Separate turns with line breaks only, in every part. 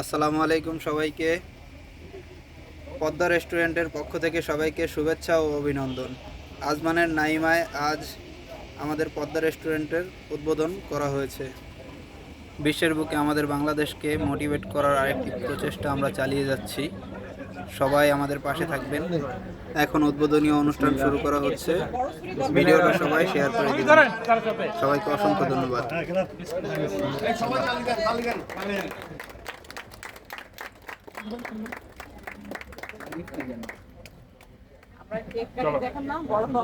আসসালামু আলাইকুম সবাইকে। পদ্মা রেস্টুরেন্টের পক্ষ থেকে সবাইকে শুভেচ্ছা ও অভিনন্দন। আজমানের নাইমায় আজ আমাদের পদ্মা রেস্টুরেন্টের উদ্বোধন করা হয়েছে। বিশ্বের বুকে আমাদের বাংলাদেশকে মোটিভেট করার আরেকটি প্রচেষ্টা আমরা চালিয়ে যাচ্ছি। সবাই আমাদের পাশে থাকবেন। এখন উদ্বোধনীয় অনুষ্ঠান শুরু করা হচ্ছে। ভিডিওটা সবাই শেয়ার করে দিবেন সবাইকে অসংখ্য ধন্যবাদ।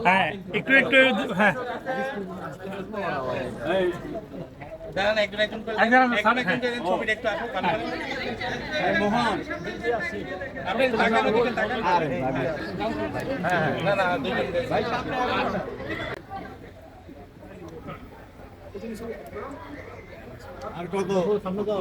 হ্যাঁ একটু একটু হ্যাঁ। একজন সামনে
ছবিটা একটু আসো কানে মোহন। আপনি তাকান ওদিকে তাকান। হ্যাঁ না না দুজন। ভাই আর কত? সামনে দাও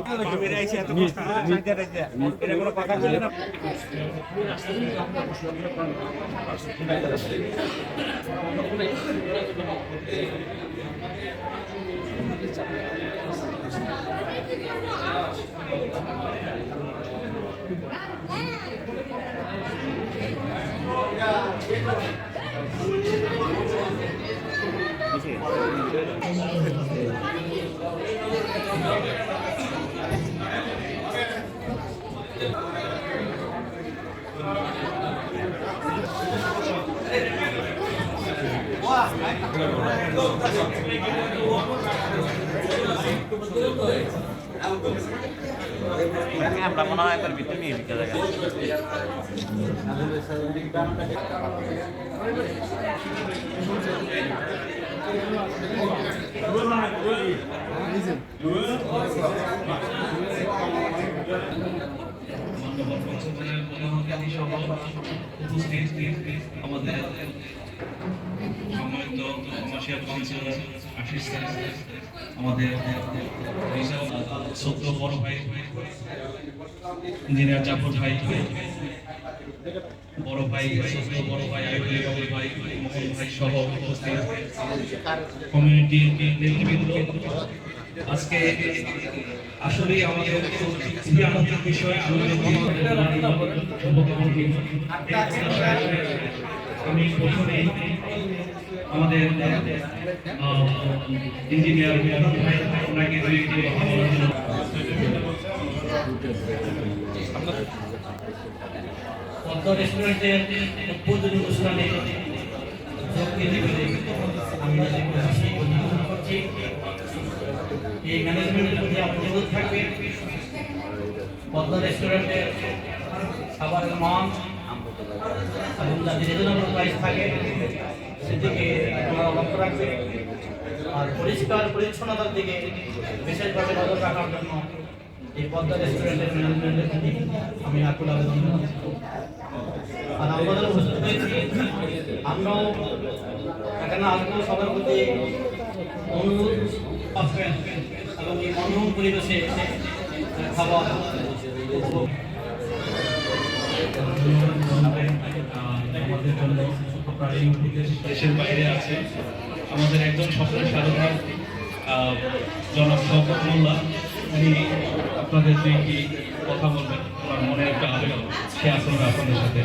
আমরা মনে হয় একবার ভিতরে নিয়ে দিতে লাগে
আমাদের সম্মানিত কমার্শিয়াল কাউন্সিলর আশিস আমাদের সত্য বড় ভাই ইঞ্জিনিয়ার জাফর ভাই বড় ভাই সত্য বড় ভাই আইবুল বাবুল ভাই মোহন ভাই সহ উপস্থিত কমিউনিটির নেতৃবৃন্দ আজকে আসলে আমাদের আনন্দের বিষয় আমি প্রথমে আমাদের ইঞ্জিনিয়ার ওনাকে
রেস্টুরেন্টের উদ্বোধনী অনুষ্ঠানে যোগ করছি এই ম্যানেজমেন্টের প্রতি আপনার থাকবে পদ্মা রেস্টুরেন্টের খাবারের মান এবং যাতে রিজনেবল প্রাইস থাকে সেদিকে আপনারা লক্ষ্য রাখবে আর পরিষ্কার পরিচ্ছন্নতার দিকে বিশেষভাবে নজর রাখার জন্য এই পদ্মা রেস্টুরেন্টের ম্যানেজমেন্টের প্রতি আমি আকুল আবেদন আর আমাদের উপস্থিত হয়েছি আমরাও এখানে আসব সবার প্রতি অনুরোধ এবং
দেশের বাইরে আমাদের একজন স্বপ্নের সাধনা জনাব শওকত মোল্লা। উনি আপনাদের দুইটি কথা বলবেন? ওনার মনে একটা আবেদন সে আসলে আপনাদের সাথে।